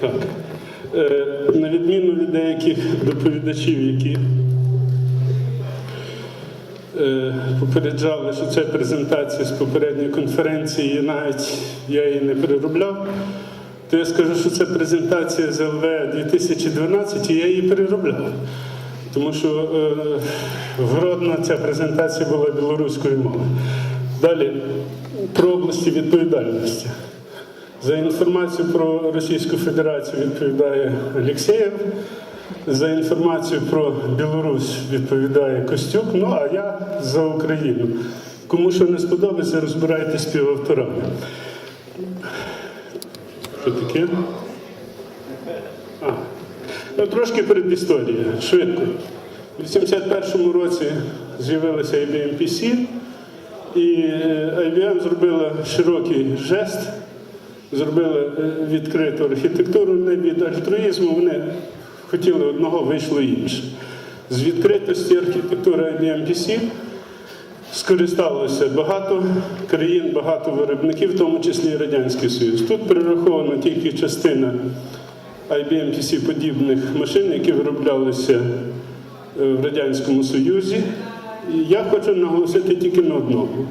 Так. Е, На відміну від деяких доповідачів, які е, попереджали, що це презентація з попередньої конференції, і навіть я її не переробляв, то я скажу, що це презентація з ЛВ 2012, і я її переробляв. Тому що е, в ця презентація була білоруською мовою. Далі про області відповідальності. За інформацію про Російську Федерацію відповідає Алєксєєв. За інформацію про Білорусь відповідає Костюк. Ну а я за Україну. Кому що не сподобається, розбирайтесь співавторами. Що таке? А, ну, трошки передісторія, швидко. У 81-му році з'явилася IBM PC, і е, IBM зробила широкий жест, зробила е, відкриту архітектуру не від альтруїзму, вони хотіли одного, вийшло інше. З відкритості архітектури IBM PC скористалося багато країн, багато виробників, в тому числі і Радянський Союз. Тут перерахована тільки частина IBM PC подібних машин, які вироблялися е, в Радянському Союзі. І я хочу наголосити тільки на одному.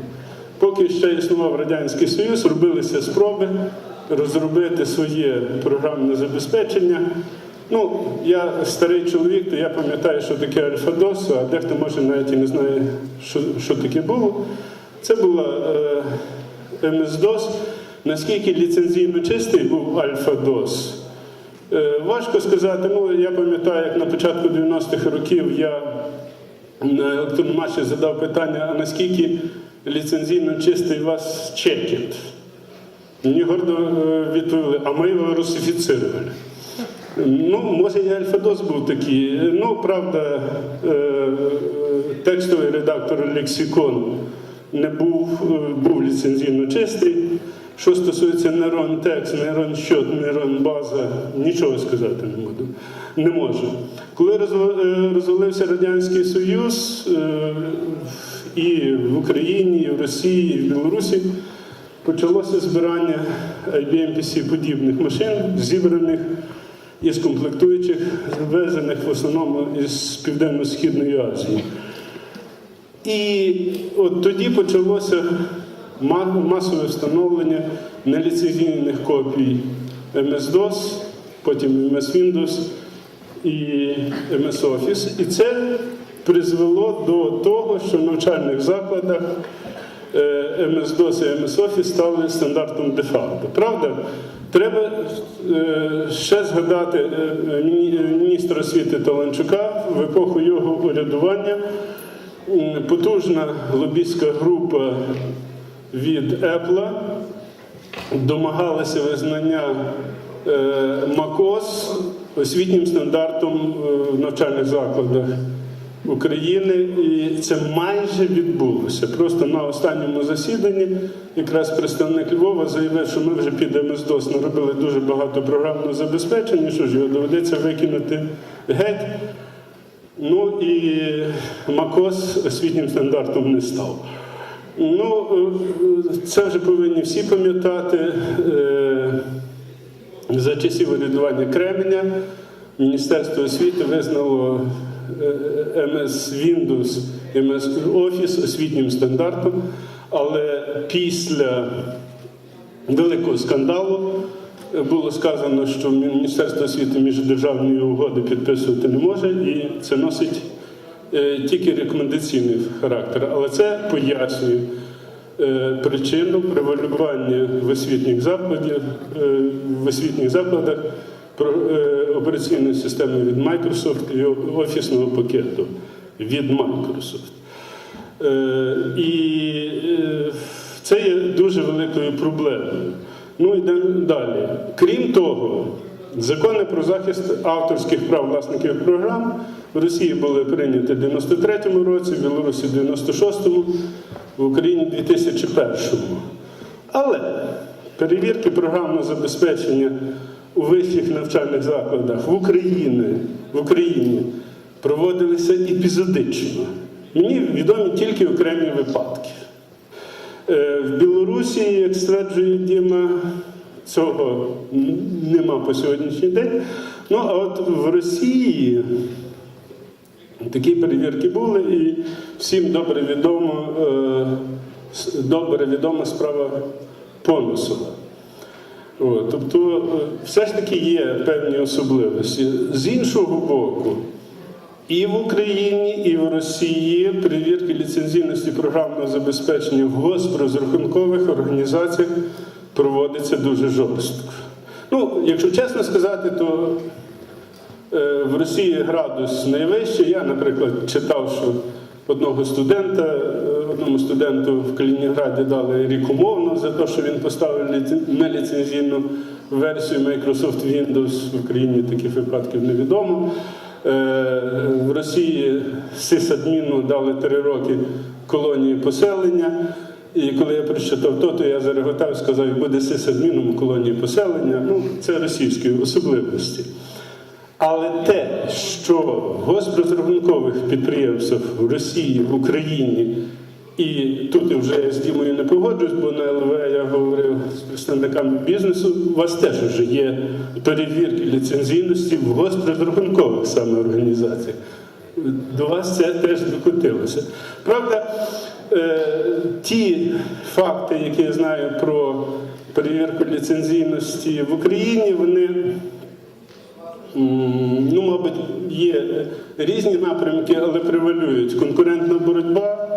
Поки ще існував Радянський Союз, робилися спроби розробити своє програмне забезпечення. Ну, я старий чоловік, то я пам'ятаю, що таке Альфа-ДОС, а дехто може навіть і не знає, що, що таке було. Це була е, МС-ДОС. Наскільки ліцензійно чистий був Альфа-ДОС, Е, Важко сказати, ну я пам'ятаю, як на початку 90-х років я на електронмаші задав питання, а наскільки ліцензійно чистий у вас чекіт? Мені гордо е, відповіли, а ми його русифіцирували. Ну, може, і Альфа-ДОС був такий. Ну, правда, е, текстовий редактор лексикон не був, е, був ліцензійно чистий. Що стосується нейрон текст, нейрон щот, нейрон база, нічого сказати не буду. Не можу. Коли розвалився Радянський Союз і в Україні, і в Росії, і в Білорусі, почалося збирання IBM PC подібних машин, зібраних із комплектуючих, завезених в основному із Південно-Східної Азії. І от тоді почалося масове встановлення неліцензійних копій MS-DOS, потім MS Windows і MS Office. І це призвело до того, що в навчальних закладах е, MS-DOS і Office стали стандартом де-факто. Правда? Треба е, ще згадати е, міністра освіти Таланчука в епоху його урядування. Потужна лобістська група від Apple домагалася визнання МАКОС освітнім стандартом в навчальних закладах України, і це майже відбулося. Просто на останньому засіданні якраз представник Львова заявив, що ми вже під МСДОС наробили дуже багато програмного забезпечення, що ж його доведеться викинути геть. Ну і МАКОС освітнім стандартом не став. Ну, це вже повинні всі пам'ятати. Е, За часів урядування Кременя Міністерство освіти визнало MS Windows, MS Office освітнім стандартом, але після великого скандалу е, було сказано, що Міністерство освіти міждержавної угоди підписувати не може, і це носить е, тільки рекомендаційний характер. Але це пояснює е, причину превалювання в освітніх закладах, е, в освітніх закладах е, операційної системи від Microsoft і офісного пакету від Microsoft. Е, І е, це є дуже великою проблемою. Ну йдемо далі. Крім того, закони про захист авторських прав власників програм в Росії були прийняті в 93-му році, в Білорусі в 96-му, в Україні в 2001-му. Але перевірки програмного забезпечення у вищих навчальних закладах в Україні, в Україні проводилися епізодично. Мені відомі тільки окремі випадки. Е, В Білорусі, як стверджує Діма, цього нема по сьогоднішній день. Ну а от в Росії такі перевірки були, і всім добре відомо, е, добре відома справа Поносова. Тобто, е, все ж таки є певні особливості. З іншого боку, і в Україні, і в Росії перевірки ліцензійності програмного забезпечення в госпрозрахункових організаціях проводиться дуже жорстко. Ну, якщо чесно сказати, то е, в Росії градус найвищий. Я, наприклад, читав, що одного студента, е, одному студенту в Калінінграді дали рік умовно за те, що він поставив ліцен- неліцензійну версію Microsoft Windows. В Україні таких випадків невідомо. Е, В Росії сисадміну дали три роки колонії поселення. І коли я прочитав то, то я зареготав і сказав, буде сисадміном колонії поселення. Ну, це російські особливості. Але те, що госпрозрахункових підприємствах в Росії, в Україні, і тут я вже з Дімою не погоджуюсь, бо на ЛВ я говорив з представниками бізнесу, у вас теж вже є перевірки ліцензійності в госпрозрахункових саме організаціях. До вас це теж докотилося. Правда, е, ті факти, які я знаю про перевірку ліцензійності в Україні, вони Ну, мабуть, є різні напрямки, але превалюють конкурентна боротьба,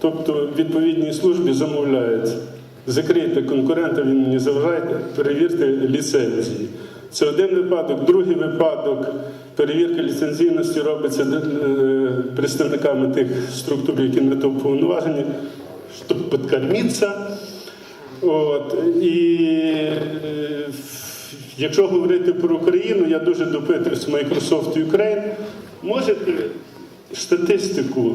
тобто відповідні службі замовляють. Закрийте конкурента, він мені заважає, перевірте ліцензії. Це один випадок. Другий випадок перевірка ліцензійності робиться е, представниками тих структур, які на то повноважені, щоб підкормитися. От, і е, якщо говорити про Україну, я дуже допитуюсь Microsoft Ukraine. Можете статистику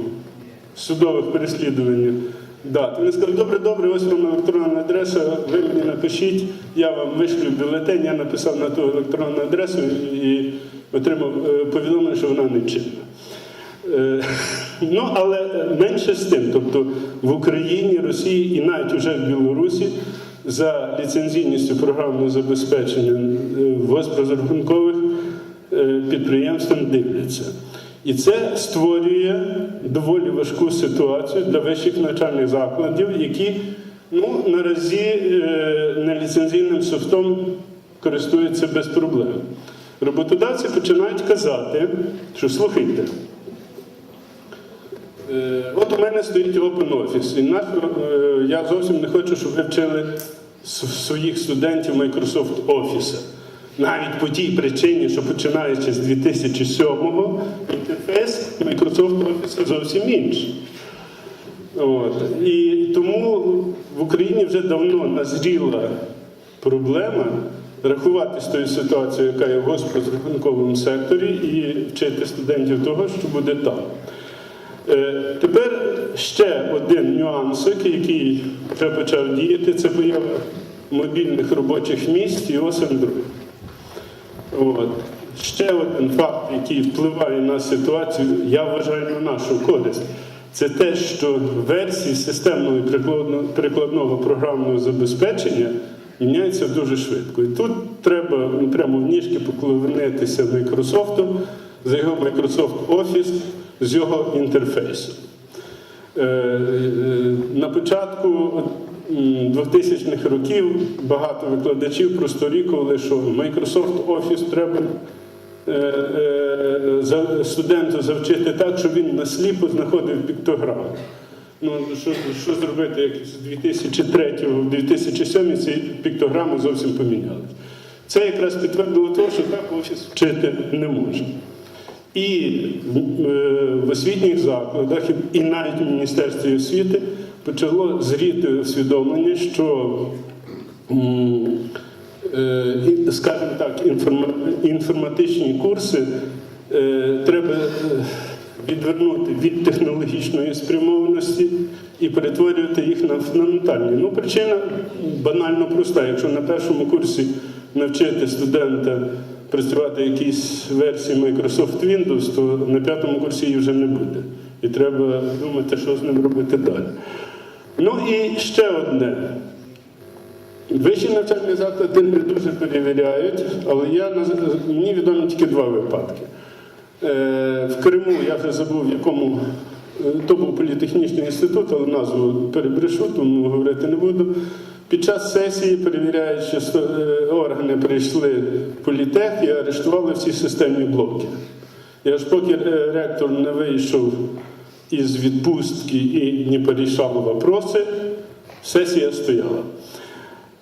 судових переслідувань дати? Вони сказали, добре, добре, ось вам електронна адреса, ви мені напишіть, я вам вишлю бюлетень, я написав на ту електронну адресу і отримав е, повідомлення, що вона не чинна. Е, Ну, але менше з тим, тобто в Україні, Росії і навіть уже в Білорусі за ліцензійністю програмного забезпечення е, госпрозрахункових е, підприємствам дивляться. І це створює доволі важку ситуацію для вищих навчальних закладів, які ну, наразі е, неліцензійним софтом користуються без проблем. Роботодавці починають казати, що слухайте. Е, От у мене стоїть Open Office. І наш, е, я зовсім не хочу, щоб ви вчили своїх студентів Microsoft Office. Навіть по тій причині, що починаючи з 2007-го, інтерфейс Microsoft Office зовсім інший. От. І тому в Україні вже давно назріла проблема рахувати з тою ситуацією, яка є в госпрозрахунковому секторі, і вчити студентів того, що буде там. Е, Тепер ще один нюансик, який вже почав діяти, це поява мобільних робочих місць і. От. Ще один факт, який впливає на ситуацію, я вважаю на нашу користь. Це те, що версії системного і прикладно- прикладного програмного забезпечення міняються дуже швидко. І тут треба ну, прямо в ніжки поклонитися Microsoft за його Microsoft Office, з його інтерфейсом. Е, е, На початку 2000-х років багато викладачів просторікували, що Microsoft Office треба е, студенту завчити так, щоб він насліпо знаходив піктограми. Ну, що, що зробити, як з 2003 в 2007 ці піктограми зовсім помінялися. Це якраз підтвердило те, що так офіс вчити не може. І е, в освітніх закладах, і навіть в Міністерстві освіти почало зріти усвідомлення, що, е, скажімо так, інформатичні курси е, треба е, відвернути від технологічної спрямованості і перетворювати їх на фундаментальні. Ну, причина банально проста. Якщо на першому курсі навчити студента працювати якісь версії Microsoft Windows, то на п'ятому курсі її вже не буде. І треба думати, що з ним робити далі. Ну і ще одне. Вищі навчальні заклади не дуже перевіряють, але я, мені відомі тільки два випадки. Е, В Криму я вже забув, в якому е, то був політехнічний інститут, але назву перебрешу, тому говорити не буду. Під час сесії, перевіряючи, е, органи прийшли в політех і арештували всі системні блоки. І аж поки ректор не вийшов із відпустки і не порішав вопроси, сесія стояла.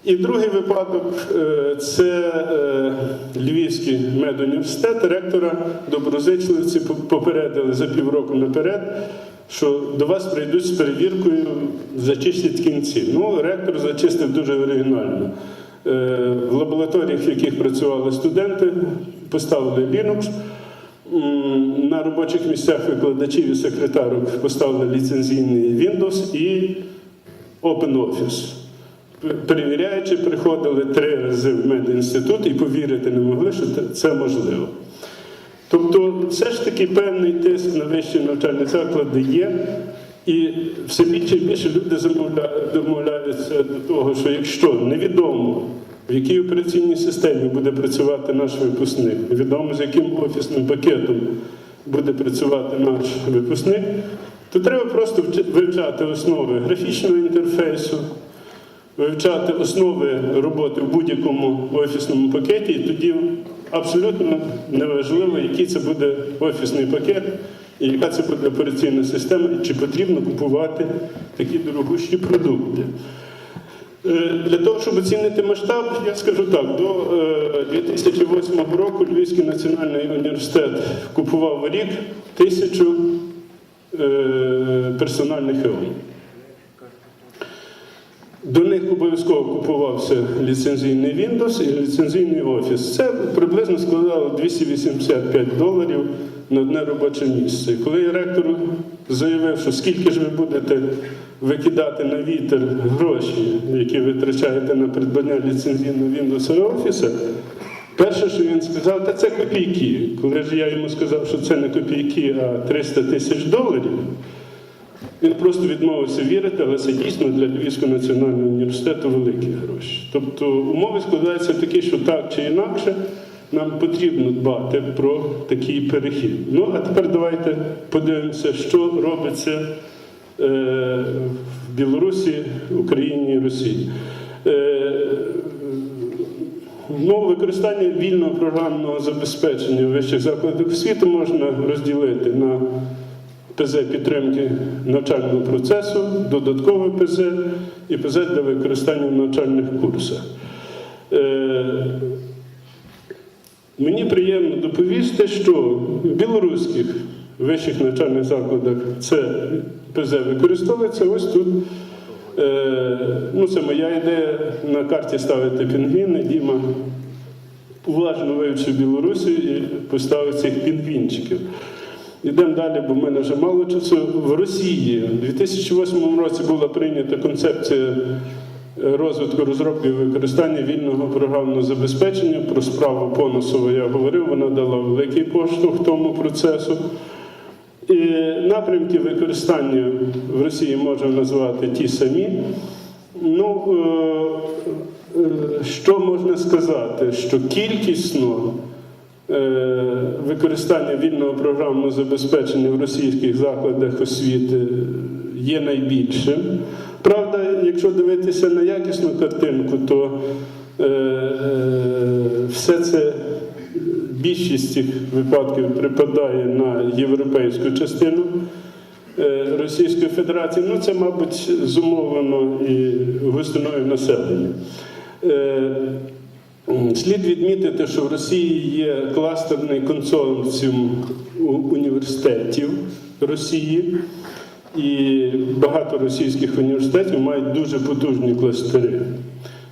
І другий випадок е, це е, Львівський медуніверситет. Ректора доброзичливці попередили за півроку наперед, що до вас прийдуть з перевіркою, зачистять кінці. Ну, ректор зачистив дуже оригінально. Е, В лабораторіях, в яких працювали студенти, поставили Linux. На робочих місцях викладачів і секретарок поставили ліцензійний Windows і OpenOffice. Перевіряючи, приходили три рази в медінститут і повірити не могли, що це можливо. Тобто, все ж таки певний тиск на вищі навчальні заклади є, і все більше і більше люди домовляються до того, що якщо невідомо, в якій операційній системі буде працювати наш випускник, невідомо з яким офісним пакетом буде працювати наш випускник, то треба просто вивчати основи графічного інтерфейсу, вивчати основи роботи в будь-якому офісному пакеті, і тоді абсолютно неважливо, який це буде офісний пакет, і яка це буде операційна система, і чи потрібно купувати такі дорогущі продукти. Е, Для того, щоб оцінити масштаб, я скажу так, до е, 2008 року Львівський національний університет купував в рік тисячу е, персональних ЕОН. До них обов'язково купувався ліцензійний Windows і ліцензійний Office. Це приблизно складало 285 доларів на одне робоче місце. Коли я ректору заявив, що скільки ж ви будете викидати на вітер гроші, які ви витрачаєте на придбання ліцензійного Windows і Office, перше, що він сказав, та це копійки. Коли ж я йому сказав, що це не копійки, а 300 тисяч доларів. Він просто відмовився вірити, але це дійсно для Львівського національного університету великі гроші. Тобто умови складаються такі, що так чи інакше нам потрібно дбати про такий перехід. Ну а тепер давайте подивимося, що робиться е, в Білорусі, Україні і Росії. Е, Ну, використання вільного програмного забезпечення в вищих закладах освіти можна розділити на ПЗ підтримки навчального процесу, додаткове ПЗ і ПЗ для використання в навчальних курсах. Е, Мені приємно доповісти, що в білоруських вищих навчальних закладах це ПЗ використовується. Ось тут е, ну, це моя ідея на карті ставити пінгвіни. Діма уважно вивчив Білорусі і поставив цих пінгвінчиків. Йдемо далі, бо в мене вже мало часу. В Росії у 2008 році була прийнята концепція розвитку розробки і використання вільного програмного забезпечення. Про справу Поносова я говорив, вона дала великий поштовх тому процесу. І напрямки використання в Росії можна назвати ті самі. Ну, е, е, що можна сказати? Що кількісно е, використання вільного програмного забезпечення в російських закладах освіти є найбільшим. Правда, якщо дивитися на якісну картинку, то е, е, все це більшість цих випадків припадає на європейську частину е, Російської Федерації. Ну, це, мабуть, зумовлено і густиною населення. Слід відмітити, що в Росії є кластерний консорціум університетів Росії, і багато російських університетів мають дуже потужні кластери,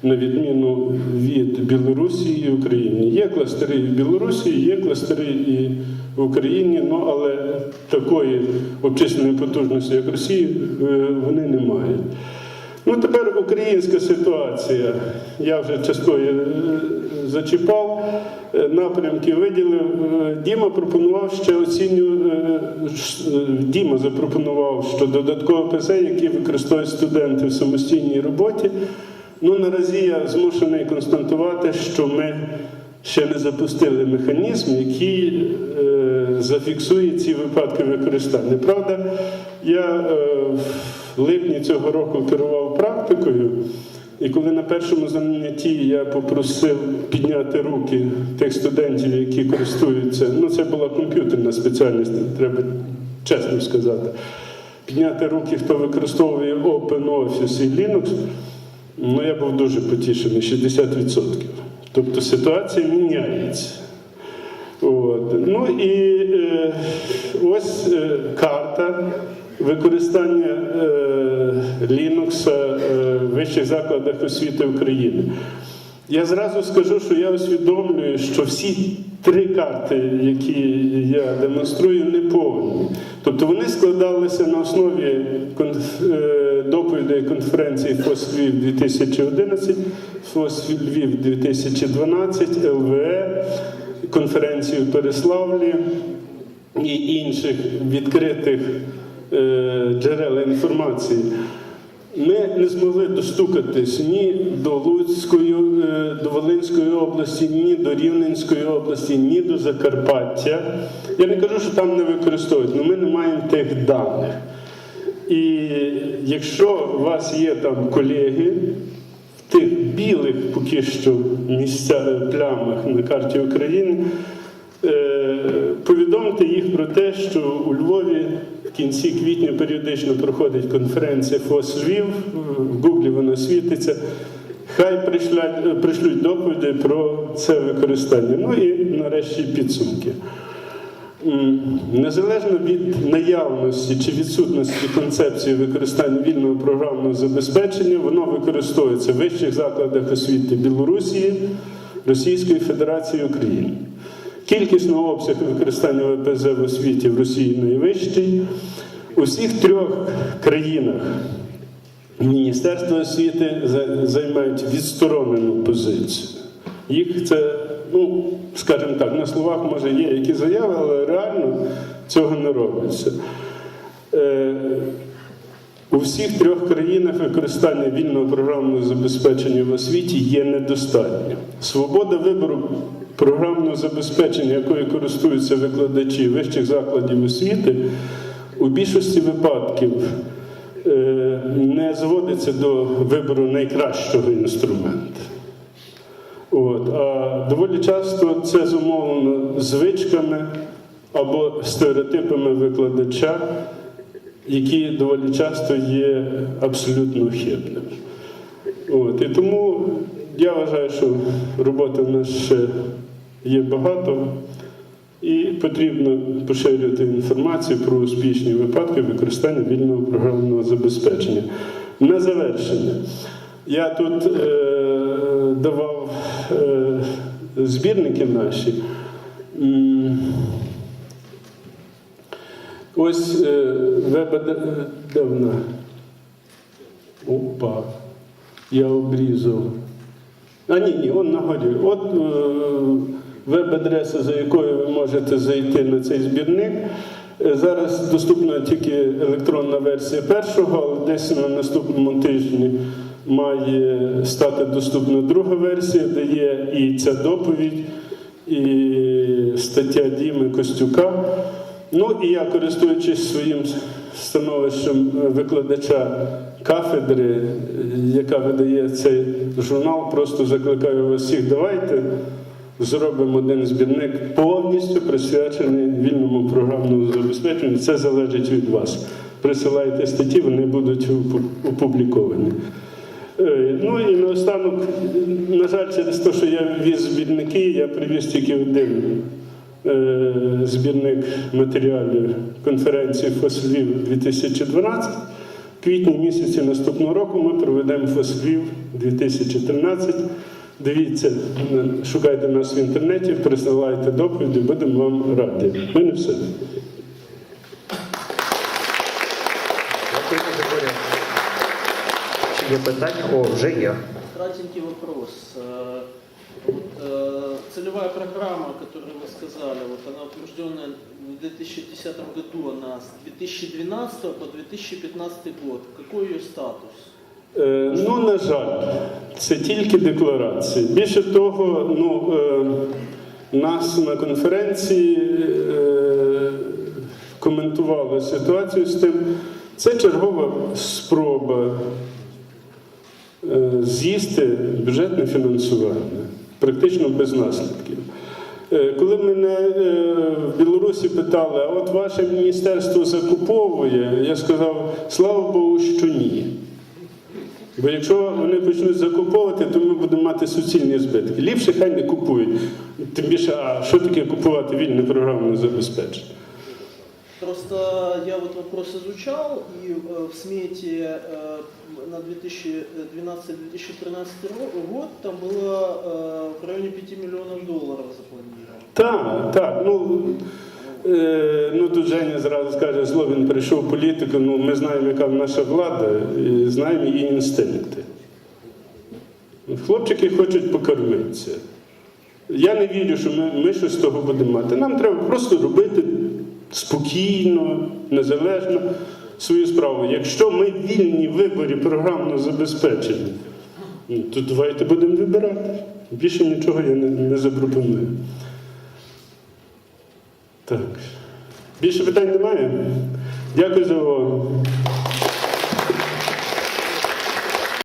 на відміну від Білорусі і України. Є кластери і в Білорусі, є кластери і в Україні, ну але такої обчисленої потужності, як Росії, е, вони не мають. Ну, тепер українська ситуація. Я вже частково е, зачіпав, е, напрямки виділив. Е, Діма пропонував ще оціню. е, Діма запропонував, що додаткове ПЗ, які використовують студенти в самостійній роботі, Ну, наразі я змушений констатувати, що ми ще не запустили механізм, який зафіксує ці випадки використання. Правда, я е, в липні цього року керував практикою, і коли на першому занятті я попросив підняти руки тих студентів, які користуються, ну це була комп'ютерна спеціальність, треба чесно сказати. Підняти руки, хто використовує OpenOffice і Linux, ну я був дуже потішений, 60%. Тобто ситуація міняється. От. Ну і е, ось е, карта використання е, Linux е, в вищих закладах освіти України. Я зразу скажу, що я усвідомлюю, що всі три карти, які я демонструю, не повні. Тобто вони складалися на основі е, доповідей конференції ФОС Львів 2011, ФОС Львів 2012, ЛВЕ, конференції в Переславлі і інших відкритих е, джерел інформації. Ми не змогли достукатись ні до Луцької, е, до Волинської області, ні до Рівненської області, ні до Закарпаття. Я не кажу, що там не використовують, але ми не маємо тих даних. І якщо у вас є там колеги в тих білих поки що місця, плямах на карті України, Е, повідомте їх про те, що у Львові кінці квітня періодично проходить конференція ФОС Львів, в Гуглі вона світиться. Хай пришлють, пришлють доповіді про це використання. Ну і нарешті підсумки. Незалежно від наявності чи відсутності концепції використання вільного програмного забезпечення, воно використовується в вищих закладах освіти Білорусі, Російської Федерації України. Кількісно обсяг використання ВПЗ в освіті в Росії найвищий. У всіх трьох країнах Міністерство освіти займають відсторонену позицію. Їх це, ну, скажімо так, на словах може є які заяви, але реально цього не робиться. У всіх трьох країнах використання вільного програмного забезпечення в освіті є недостатньо. Свобода вибору програмного забезпечення, якою користуються викладачі вищих закладів освіти, у більшості випадків е, не зводиться до вибору найкращого інструменту. От. А доволі часто це зумовлено звичками або стереотипами викладача, які доволі часто є абсолютно хибними. От. І тому я вважаю, що роботи в нас ще є багато, і потрібно поширювати інформацію про успішні випадки використання вільного програмного забезпечення. На завершення. Я тут е, давав е, збірники наші. Ось е, вона? Опа. Я обрізав. А ні, ні, он на горі. От е, веб-адреса, за якою ви можете зайти на цей збірник. Е, Зараз доступна тільки електронна версія першого, але десь на наступному тижні має стати доступна друга версія, де є і ця доповідь, і стаття Діми Костюка. Ну і я, користуючись своїм становищем викладача кафедри, яка видає цей журнал, просто закликаю вас всіх, давайте зробимо один збірник повністю присвячений вільному програмному забезпеченню. Це залежить від вас. Присилайте статті, вони будуть опубліковані. Е, Ну і наостанок, на жаль, через те, що я віз збірники, я привіз тільки один е, збірник матеріалів конференції ФОСЛів 2012. В квітні місяці наступного року ми проведемо ФОСЛів 2013. Дивіться, е, шукайте нас в інтернеті, присилайте доповіді, будемо вам раді. У мене все. Дякую, Григорій. Чи є питання? О, вже є. Кратенький вопрос. Э, Вот, э, целевая программа, которую вы сказали, вот она утвержденная в 2010 году, она с 2012 по 2015 год. Какой ее статус? Е, Ну, на жаль, це тільки декларації. Більше того, ну, е, нас на конференції е, коментували ситуацію з тим. Це чергова спроба е, з'їсти бюджетне фінансування, практично без наслідків. Е, Коли мене е, в Білорусі питали, а от ваше міністерство закуповує, я сказав, слава Богу, що ні. Бо якщо вони почнуть закуповувати, то ми будемо мати суцільні збитки. Ліпше хай не купують. Тим більше, а що таке купувати вільне програмне забезпечення? Просто я вот вопрос изучал, и э, в смете э, на 2012-2013 год там было э, в районе 5 миллионов долларов запланировано. Так, так. Ну, е, ну тут Женя зразу скаже, зло він прийшов в політику, ну ми знаємо, яка наша влада, і знаємо її інстинкти. Хлопчики хочуть покормитися. Я не вірю, що ми, ми щось з того будемо мати. Нам треба просто робити спокійно, незалежно свою справу. Якщо ми вільні виборі програмно забезпечення, ну, то давайте будемо вибирати. Більше нічого я не, не запропоную. Так. Більше питань немає? Дякую за увагу.